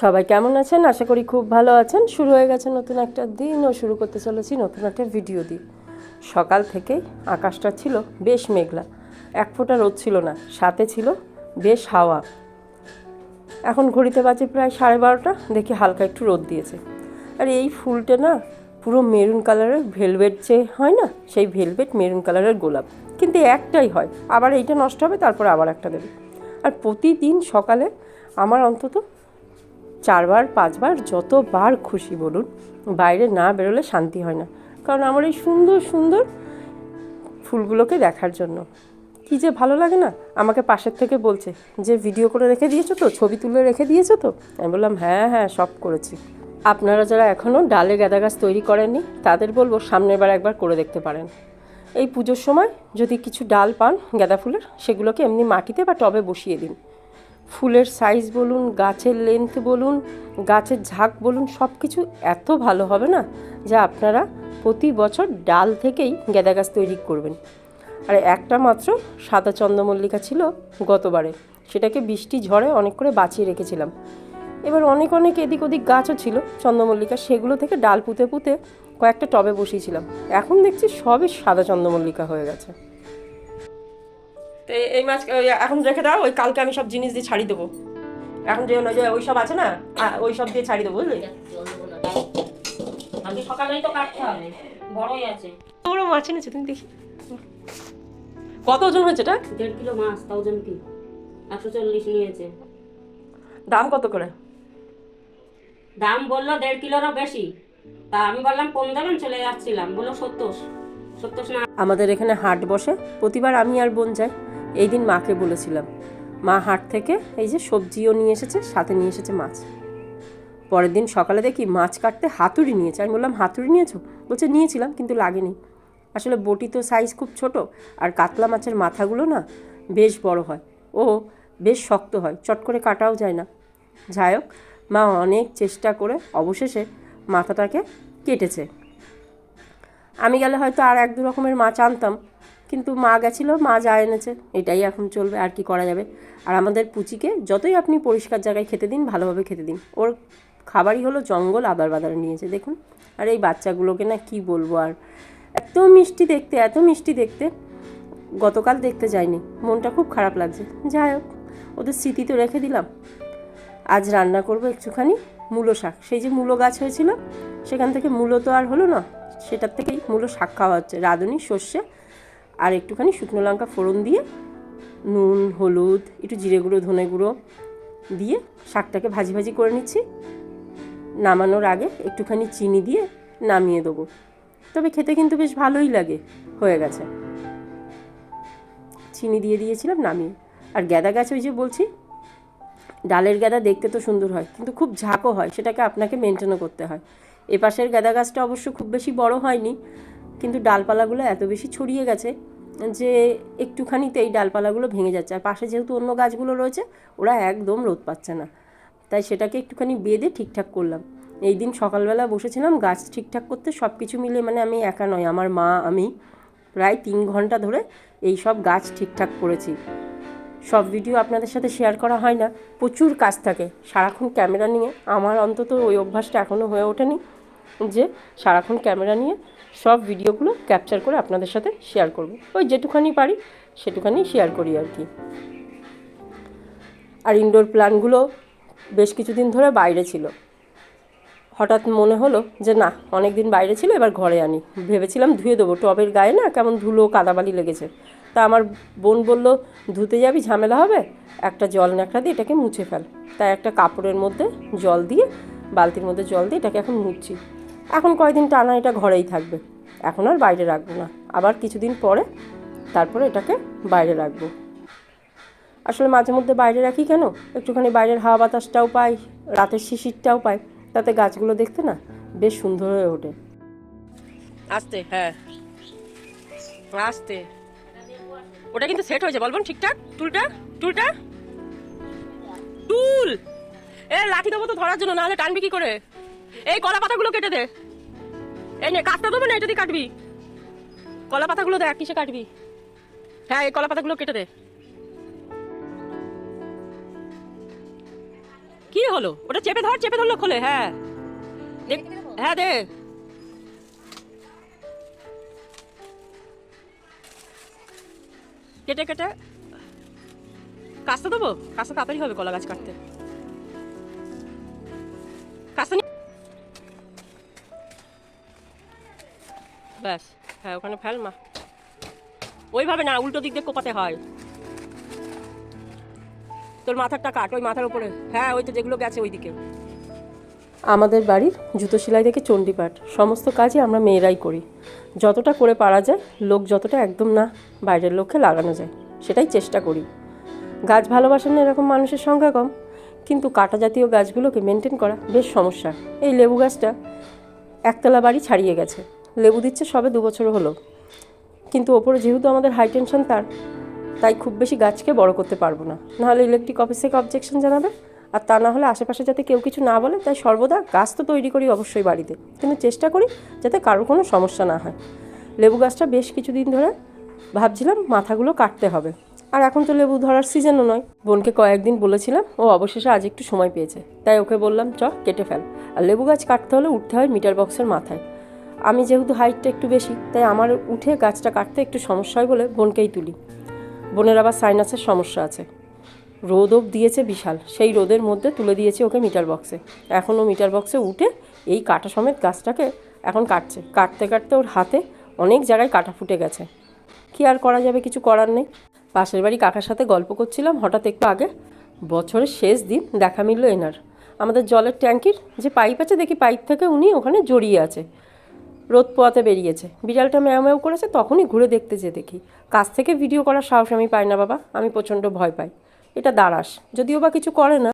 সবাই কেমন আছেন? আশা করি খুব ভালো আছেন। শুরু হয়ে গেছে নতুন একটা দিন ও শুরু করতে চলেছি নতুন একটা ভিডিও দিয়ে। সকাল থেকেই আকাশটা ছিল বেশ মেঘলা। এক ফোঁটা রোদ ছিল না, সাথে ছিল বেশ হাওয়া। এখন ঘড়িতে বাজে প্রায় সাড়ে বারোটা, দেখি হালকা একটু রোদ দিয়েছে। আর এই ফুলটা না, পুরো মেরুন কালারের ভেলভেট যে হয় না, সেই ভেলভেট মেরুন কালারের গোলাপ। কিন্তু একটাই হয়, আবার এইটা নষ্ট হবে, তারপর আবার একটা দেবে। আর প্রতিদিন সকালে আমার অন্তত চারবার, পাঁচবার, যতবার খুশি বলুন, বাইরে না বেরোলে শান্তি হয় না। কারণ আমার এই সুন্দর সুন্দর ফুলগুলোকে দেখার জন্য। কি যে ভালো লাগে না? আমাকে পাশের থেকে বলছে, যে ভিডিও করে রেখে দিয়েছ তো? ছবি তুলে রেখে দিয়েছ তো? আমি বললাম হ্যাঁ হ্যাঁ সব করেছি। আপনারা যারা এখনও ডালে গাঁদা গাছ তৈরি করেননি, তাদের বলব সামনের বার একবার করে দেখতে পারেন। এই পুজোর সময় যদি কিছু ডাল পান গাঁদা ফুলের, সেগুলোকে এমনি মাটিতে বা টবে বসিয়ে দিন। ফুলের সাইজ বলুন, গাছের লেন্থ বলুন, গাছের ঝাঁক বলুন সব কিছু এত ভালো হবে না যা আপনারা প্রতি বছর ডাল থেকেই গেঁদা গাছ তৈরি করবেন। আর একটা মাত্র সাদা চন্দ্রমল্লিকা ছিল গতবারে, সেটাকে বৃষ্টি ঝড়ে অনেক করে বাঁচিয়ে রেখেছিলাম। এবার অনেক অনেক এদিক ওদিক গাছও ছিল চন্দ্রমল্লিকা, সেগুলো থেকে ডাল পুঁতে পুঁতে কয়েকটা টবে বসিয়েছিলাম। এখন দেখছি সবই সাদা চন্দ্রমল্লিকা হয়ে গেছে। তো এই- মাছ এখন রেখে দাও ওই কালকে আমি সব জিনিস দিয়ে ছাড়ি দেবো। এখন যে যে ওই সব আছে না ওই সব দিয়ে ছাড়ি দেবো বুঝলি? কালকে সকালেই তো কাটতে হবে বড়ই আছে। বড় মাছ এনেছে তুমি দেখি। কত ওজন হয়েছে এটা? দেড় কিলো মাছ থাউজেন্ড কি? একশো চল্লিশ নিয়েছে। দাম কত করে? দাম বলল দেড় কিলোরও বেশি। তা আমি বললাম কম দেবেন? চলে যাচ্ছিলাম। বলল সত্তর। সত্তর আমাদের এখানে হাট বসে। প্রতিবার আমি আর বোন যাই। এই দিন মাকে বলেছিলাম, মা হাট থেকে এই যে সবজিও নিয়ে এসেছে, সাথে নিয়ে এসেছে মাছ। পরের দিন সকালে দেখি মাছ কাটতে হাতুড়ি নিয়েছে। আমি বললাম, হাতুড়ি নিয়েছো? বলছে, নিয়েছিলাম, কিন্তু লাগেনি। আসলে বটি তো সাইজ খুব ছোট, আর কাতলা মাছের মাথাগুলো না বেশ বড় হয়। ও বেশ শক্ত হয়, চট করে কাটাও যায় না। যাই হোক, মা অনেক চেষ্টা করে অবশেষে মাথাটাকে কেটেছে। আমি গেলে হয়তো আর এক দু রকমের মাছ আনতাম কিন্তু মা গেছিল, মা যা এনেছে, এটাই এখন চলবে, আর কি করা যাবে। আর আমাদের পুচিকে যতই আপনি পরিষ্কার জায়গায় খেতে দিন, ভালোভাবে খেতে দিন। ওর খাবারই হলো জঙ্গল, আদার বাদারে নিয়েছে, দেখুন। আর এই বাচ্চাগুলোকে না কি বলব আর। এত মিষ্টি দেখতে, এত মিষ্টি দেখতে। গতকাল দেখতে যাইনি, মনটা খুব খারাপ লাগছে। যাই হোক, ওদের স্মৃতি তো রেখে দিলাম। আজ রান্না করব একটুখানি মূলো শাক। সেই যে মূলো গাছ হয়েছিল, সেখান থেকে মূলো তো আর হলো না, সেটার থেকেই মূলো শাক খাওয়া হচ্ছে। রাঁধুনি, সর্ষে আর একটুখানি শুকনো লঙ্কা ফোড়ন দিয়ে নুন, হলুদ, একটু জিরে গুঁড়ো, ধনে গুঁড়ো দিয়ে শাকটাকে ভাজি ভাজি করে নিচ্ছি। নামানোর আগে একটুখানি চিনি দিয়ে নামিয়ে দেবো। তবে খেতে কিন্তু বেশ ভালোই লাগে, হয়ে গেছে। চিনি দিয়ে দিয়েছিলাম নামিয়ে। আর গ্যাদা গাছ ওই যে বলছি, ডালের গাদা দেখতে তো সুন্দর হয়, কিন্তু খুব ঝাঁকও হয়, সেটাকে আপনাকে মেনটেনও করতে হয়। এপাশের পাশের গাদা গাছটা অবশ্য খুব বেশি বড় হয়নি কিন্তু ডালপালাগুলো এত বেশি ছড়িয়ে গেছে যে একটুখানিতে এই ডালপালাগুলো ভেঙে যাচ্ছে। আর পাশে যেহেতু অন্য গাছগুলো রয়েছে, ওরা একদম রোদ পাচ্ছে না। তাই সেটাকে একটুখানি বেঁধে ঠিকঠাক করলাম। এই দিন সকালবেলা বসেছিলাম, গাছ ঠিকঠাক করতে সব কিছু মিলে মানে আমি একা নয় আমার মা, আমি প্রায় তিন ঘণ্টা ধরে এই সব গাছ ঠিকঠাক করেছি। সব ভিডিও আপনাদের সাথে শেয়ার করা হয় না, প্রচুর কাজ থাকে। সারাক্ষণ ক্যামেরা নিয়ে, আমার অন্তত ওই অভ্যাসটা এখনও হয়ে ওঠেনি। যে সারাক্ষণ ক্যামেরা নিয়ে সব ভিডিওগুলো ক্যাপচার করে আপনাদের সাথে শেয়ার করব। ওই যেটুখানি পারি সেটুখানি শেয়ার করি আর কি। আর ইনডোর প্ল্যানগুলো বেশ কিছুদিন ধরে বাইরে ছিল। হঠাৎ মনে হলো যে না অনেক দিন বাইরে ছিল, এবার ঘরে আনি। ভেবেছিলাম ধুয়ে দেবো। টবের গায়ে না কেমন ধুলো কাদাবালি লেগেছে। তা আমার বোন বলল, ধুতে যাবি, ঝামেলা হবে? একটা জল ন্যাকড়া দিয়ে এটাকে মুছে ফেল। তাই একটা কাপড়ের মধ্যে জল দিয়ে, বালতির মধ্যে জল দিয়ে এটাকে এখন মুছছি এখন কয়দিন টানা এটা ঘরেই থাকবে। এখন আর বাইরে রাখব না। আবার কিছুদিন পরে তারপরে এটাকে বাইরে রাখব। আসলে মাঝে মধ্যে বাইরে রাখি কেন? একটুখানি বাইরের হাওয়া বাতাসটাও পাই, রাতের শিশিরটাও পাই। তাতে গাছগুলো দেখতে না বেশ সুন্দর হয়ে ওঠে। আসতে হ্যাঁ। আসতে। ওটা কিন্তু সেট হয়েছে বলবেন ঠিকঠাক? টুলটা? টুলটা? টুল! এ, লাঠি দেবো তো ধরার জন্য, নাহলে টানবি কি করে? এই কলা পাতাগুলো কেটে দে। এই নে কাটতে দেবো না এটা দিয়ে কাটবি। কলা পাতাগুলো দেখ, কিসে কাটবি। হ্যাঁ এই কলা পাতাগুলো কেটে দে। কি হলো? ওটা চেপে ধর, চেপে ধরলো খোলে হ্যাঁ। হ্যাঁ দে। কেটে কেটে। কাস্তে দেবো? কাস্তে তাড়াতাড়ি হবে কলা গাছ কাটতে। ব্যাস হ্যাঁ ওখানে ফেল মা। ওইভাবে না, উল্টো দিক দিয়ে কোপাতে হয়। তোর মাথারটা কাট ওই মাথার উপরে। হ্যাঁ ওই তো যেগুলো গেছে ওইদিকে। আমাদের বাড়ির জুতো সেলাই থেকে চণ্ডীপাঠ। সমস্ত কাজই আমরা মেয়েরাই করি। যতটা করে পারা যায়, লোক যতটা একদম না বাইরের লোককে লাগানো যায়, সেটাই চেষ্টা করি। গাছ ভালোবাসেন এরকম মানুষের সংখ্যা কম, কিন্তু কাটা জাতীয় গাছগুলোকে মেনটেন করা বেশ সমস্যা। এই লেবু গাছটা একতলা বাড়ি ছাড়িয়ে গেছে। লেবু দিচ্ছে, সবে দু বছর হলো। কিন্তু ওপরে যেহেতু আমাদের হাই টেনশন তার, তাই খুব বেশি গাছকে বড় করতে পারব না। নাহলে ইলেকট্রিক অফিস থেকে অবজেকশন জানাবে, আর তা না হলে আশেপাশে যাতে কেউ কিছু না বলে, তাই সর্বদা গাছ তো তৈরি করি অবশ্যই বাড়িতে। কিন্তু চেষ্টা করি যাতে কারোর কোনো সমস্যা না হয়। লেবু গাছটা বেশ কিছুদিন ধরে ভাবছিলাম মাথাগুলো কাটতে হবে। আর এখন তো লেবু ধরার সিজনও নয়। বোনকে কয়েকদিন বলেছিলাম, ও অবশেষে আজ একটু সময় পেয়েছে। তাই ওকে বললাম, চ, কেটে ফেল। আর লেবু গাছ কাটতে হলে উঠতে হয় মিটার বক্সের মাথায়। আমি যেহেতু হাইটটা একটু বেশি, তাই আমার উঠে গাছটা কাটতে একটু সমস্যা হয় বলে বোনকেই তুলি। বোনের আবার সাইনাসের সমস্যা আছে। রোদও দিয়েছে বিশাল, সেই রোদের মধ্যে তুলে দিয়েছে ওকে মিটার বক্সে এখনও মিটার বক্সে উঠে এই কাটা সমেত গাছটাকে এখন কাটছে। কাটতে কাটতে ওর হাতে অনেক জায়গায় কাটা ফুটে গেছে। কি আর করা যাবে, কিছু করার নেই। পাশের বাড়ি কাকার সাথে গল্প করছিলাম, হঠাৎ একটু আগে। বছরের শেষ দিন দেখা মিলল এনার। আমাদের জলের ট্যাঙ্কির যে পাইপ আছে, দেখি পাইপ থেকে উনি ওখানে জড়িয়ে আছে। রোদ পোয়াতে বেরিয়েছে। বিড়ালটা ম্যাও ম্যাও করেছে, তখনই ঘুরে দেখতে যে দেখি। কাছ থেকে ভিডিও করার সাহস আমি পাই না বাবা, আমি প্রচণ্ড ভয় পাই। এটা দাঁড়াস যদিও বা কিছু করে না